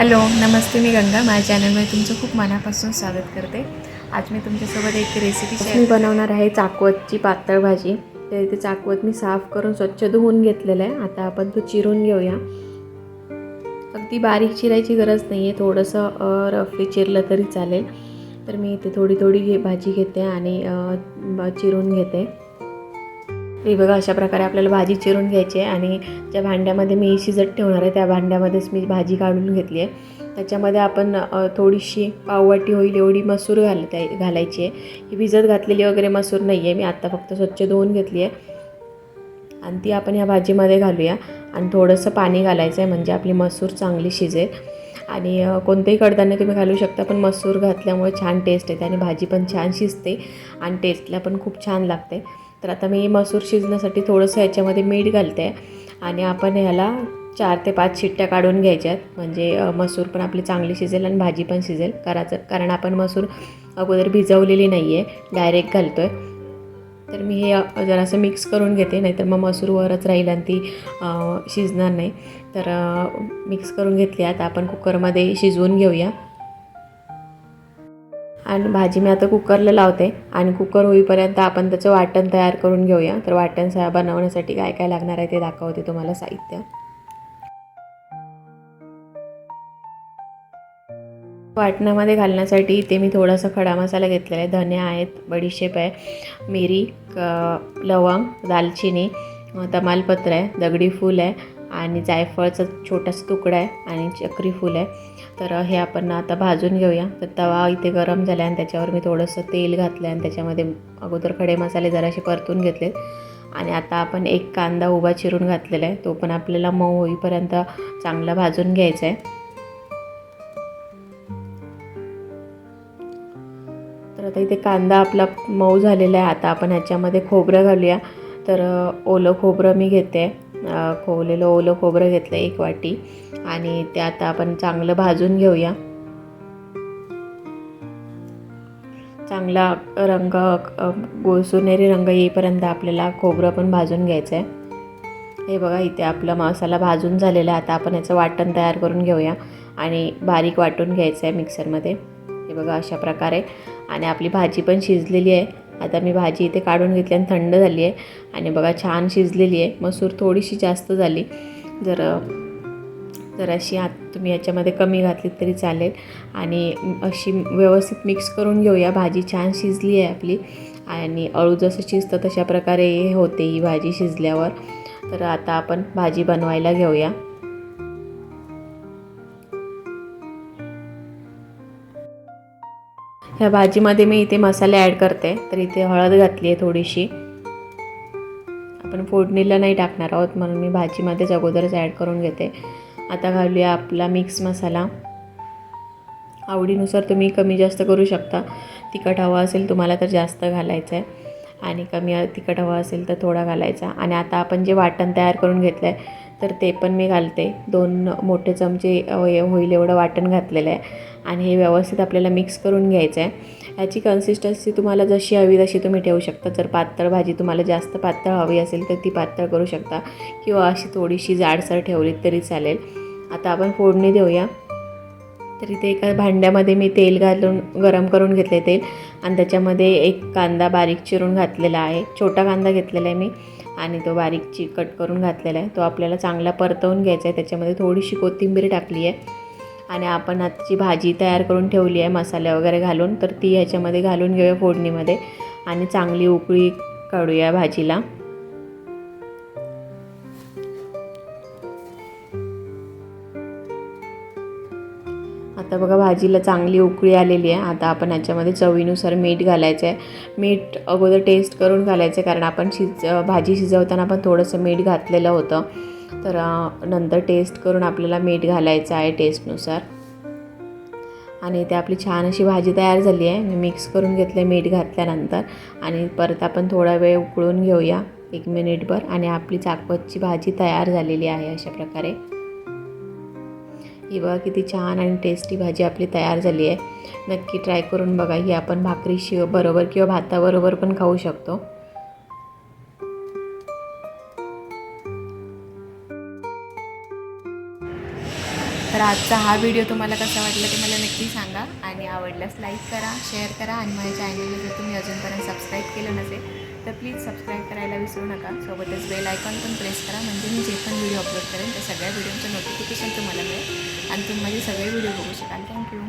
Hello नमस्ते मी गंगा. माझ्या चॅनलमध्ये तुमचं खूप मनापासून स्वागत करते. आज मी तुमच्यासोबत एक रेसिपी मी बनवणार आहे चाकवतची पातळ भाजी. तर इथे चाकवत मी साफ करून स्वच्छ धुवून घेतलेलं आहे. आता आपण तो चिरून घेऊया. अगदी बारीक चिरायची गरज नाही आहे थोडंसं रफली चिरलं तरी चालेल. तर मी इथे थोडी थोडी घे भाजी घेते आणि चिरून घेते. हे बघा अशा प्रकारे आपल्याला भाजी चिरून घ्यायची आहे आणि ज्या भांड्यामध्ये मी शिजत ठेवणार आहे त्या भांड्यामध्येच मी भाजी काढून घेतली आहे. त्याच्यामध्ये आपण थोडीशी पाववाटी होईल एवढी मसूर घालत आहे घालायची आहे. ही भिजत घातलेली वगैरे मसूर नाही आहे. मी आत्ता फक्त स्वच्छ धुवून घेतली आहे. आणि ती आपण ह्या भाजीमध्ये घालूया. आणि थोडंसं पाणी घालायचं आहे म्हणजे आपली मसूर चांगली शिजेल. आणि कोणतेही कडधान्य तुम्ही घालू शकता पण मसूर घातल्यामुळे छान टेस्ट येते आणि भाजी पण छान शिजते. आणि टेस्टला पण खूप छान लागते. तर आता मी मसूर शिजण्यासाठी थोडंसं याच्यामध्ये मीठ घालते आणि आपण ह्याला चार ते पाच शिट्ट्या काढून घ्यायच्यात. म्हणजे मसूर पण आपली चांगली शिजेल आणि भाजी पण शिजेल. करायचं कारण आपण मसूर अगोदर भिजवलेली नाही आहे डायरेक्ट घालतो आहे तर मी हे जरासं मिक्स करून घेते नाहीतर मग मसूर वरच राहील आणि ती शिजणार नाही. तर मिक्स करून घेतली. आता आपण कुकरमध्ये शिजवून घेऊया. आणि भाजी मी आता कुकरला लावते. आणि कुकर होईपर्यंत आपण त्याचं वाटण तयार करून घेऊया. तर वाटण सा बनवण्यासाठी काय काय लागणार आहे ते दाखवते तुम्हाला साहित्य. वाटणामध्ये घालण्यासाठी इथे मी थोडासा खडा मसाला घेतलेला आहे. धने आहेत बडीशेप आहे मिरी लवंग दालचिनी तमालपत्र आहे दगडी फूल आहे आणि जायफळचा छोटासा तुकडा आहे आणि चक्री फूल आहे. तर हे आपण आता भाजून घेऊया. तर तवा इथे गरम झाला आणि त्याच्यावर मी थोडंसं तेल घातलं आणि त्याच्यामध्ये अगोदर खडे मसाले जरासे परतून घेतले आणि आता आपण एक कांदा उभा चिरून घातलेला आहे. तो पण आपल्याला मऊ होईपर्यंत चांगला भाजून घ्यायचा आहे. तर आता इथे कांदा आपला मऊ झालेला आहे. आता आपण ह्याच्यामध्ये खोबरं घालूया. तर ओलं खोबरं मी घेते. आहे खोवलेलं ओलं खोबरं घेतलं एक वाटी. आणि ते आता आपण चांगलं भाजून घेऊया. चांगला रंग अ, सोनेरी रंग येईपर्यंत आपल्याला खोबरं पण भाजून घ्यायचं आहे हे बघा इथे आपला मसाला भाजून झालेला आहे. आता आपण याचं वाटण तयार करून घेऊया. आणि बारीक वाटून घ्यायचं आहे मिक्सरमध्ये. हे बघा अशा प्रकारे. आणि आपली भाजी पण शिजलेली आहे. आता मी भाजी इथे काढून घेतली आणि थंड झाली आहे. आणि बघा छान शिजलेली आहे. मसूर थोडीशी जास्त झाली. जर जराशी आत तुम्ही याच्यामध्ये कमी घातली तरी चालेल. आणि अशी व्यवस्थित मिक्स करून घेऊया. भाजी छान शिजली आहे आपली. आणि अळू जसं शिजतं तशा प्रकारे होते ही भाजी शिजल्यावर. तर आता आपण भाजी बनवायला घेऊया. ह्या भाजीमध्ये मी इथे मसाले ॲड करते. तर इथे हळद घातली आहे थोडीशी. आपण फोडणीला नाही टाकणार आहोत म्हणून मी भाजीमध्येच अगोदरच ॲड करून घेते. आता घालूया आपला मिक्स मसाला. आवडीनुसार तुम्ही कमी जास्त करू शकता. तिखट हवा असेल तुम्हाला तर जास्त घालायचं आहे. आणि कमी तिखट हवा असेल तर थोडा घालायचा. आणि आता आपण जे वाटण तयार करून घेतलं आहे तर ते पण मी घालते. दोन मोठे चमचे होईल एवढं वाटण घातलेलं आहे. आणि हे व्यवस्थित आपल्याला मिक्स करून घ्यायचं आहे. याची कन्सिस्टन्सी तुम्हाला जशी हवी तशी तुम्ही ठेवू शकता. जर पातळ भाजी तुम्हाला जास्त पातळ हवी असेल तर ती पातळ करू शकता. किंवा अशी थोडीशी जाडसर ठेवली तरी चालेल. आता आपण फोडणी देऊया. तर इथे एका भांड्यामध्ये मी तेल घालून गरम करून घेतले तेल. आणि त्याच्यामध्ये एक कांदा बारीक चिरून घातलेला आहे. छोटा कांदा घेतलेला आहे मी. आणि तो बारीक ची कट करून घातलेला आहे. तो आपल्याला चांगला परतवून घ्यायचा आहे. त्याच्यामध्ये थोडीशी कोथिंबीर टाकली आहे. आणि आपण आजची भाजी तयार करून ठेवली आहे मसाले वगैरे घालून. तर ती ह्याच्यामध्ये घालून घेऊया फोडणीमध्ये. आणि चांगली उकळी काढूया भाजीला. आता बघा भाजीला चांगली उकळी आलेली आहे. आता आपण ह्याच्यामध्ये चवीनुसार मीठ घालायचं आहे. मीठ अगोदर टेस्ट करून घालायचं आहे कारण आपण शिज भाजी शिजवताना पण थोडंसं मीठ घातलेलं होतं. तर नंतर टेस्ट करून आपल्याला मीठ घालायचं आहे टेस्टनुसार आणि इथे आपली छान अशी भाजी तयार झाली आहे. मी मिक्स करून घेतलं मीठ घातल्यानंतर. आणि परत आपण थोडा वेळ उकळून घेऊया. एक मिनिटभर आणि आपली चाकवतची भाजी तयार झालेली आहे अशा प्रकारे. ही बघा किती छान आणि टेस्टी भाजी आपली तयार झाली आहे. नक्की ट्राय करून बघा. ही आपण भाकरीशी बरोबर किंवा भाताबरोबर पण खाऊ शकतो. तर आजचा हा व्हिडिओ तुम्हाला कसा वाटला ते मला नक्की सांगा. आणि आवडल्यास लाईक करा शेअर करा आणि माझ्या चॅनलला जर तुम्ही अजूनपर्यंत सबस्क्राईब केलं नसेल तर प्लीज सबस्क्राईब करायला विसरू नका. सोबतच बेल आयकॉन पण प्रेस करा. म्हणजे मी जे पण व्हिडिओ अपलोड करेन त्या सगळ्या व्हिडिओचं नोटिफिकेशन तुम्हाला मिळेल. आणि तुम्ही माझे सगळे व्हिडिओ बघू शकाल. थँक्यू